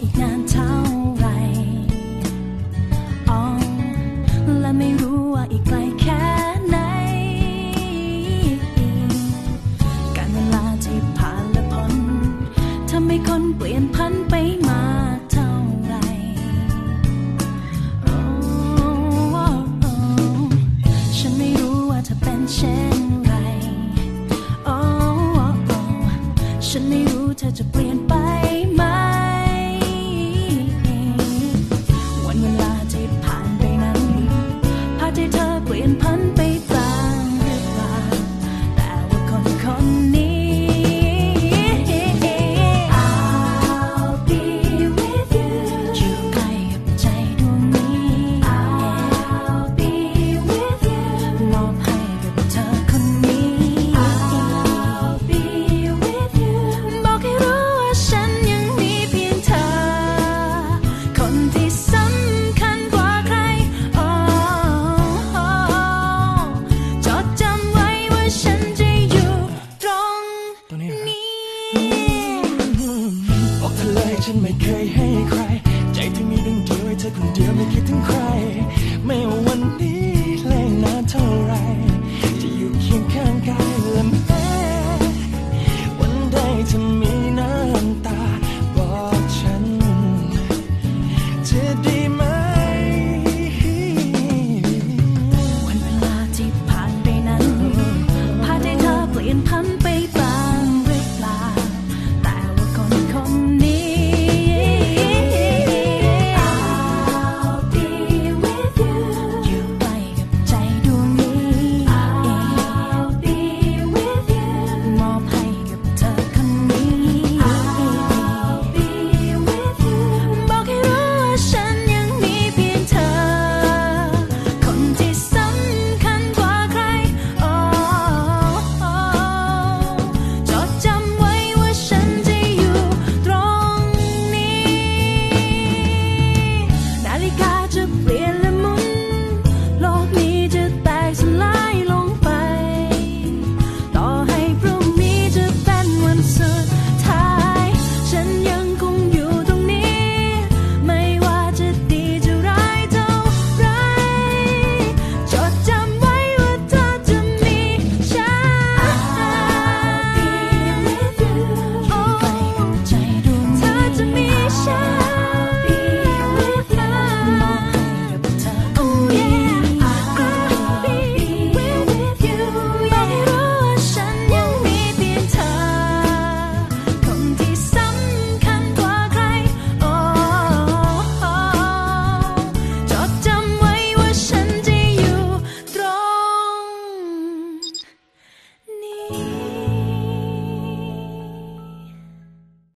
อีกนานเท่าไรอ๋อและไม่รู้ว่าอีกไกลแค่ไหน การเวลาที่ผ่านและพ้นทำให้คนเปลี่ยนพันไปมาเท่าไรโอ้ฉันไม่รู้ว่าเธอเป็นเช่นไร โอ้ฉันไม่รู้เธอจะเปลี่ยน ฉันไม่เคยให้ใคร ใจที่มีดวงเดียวให้เธอคนเดียวไม่คิดถึงใคร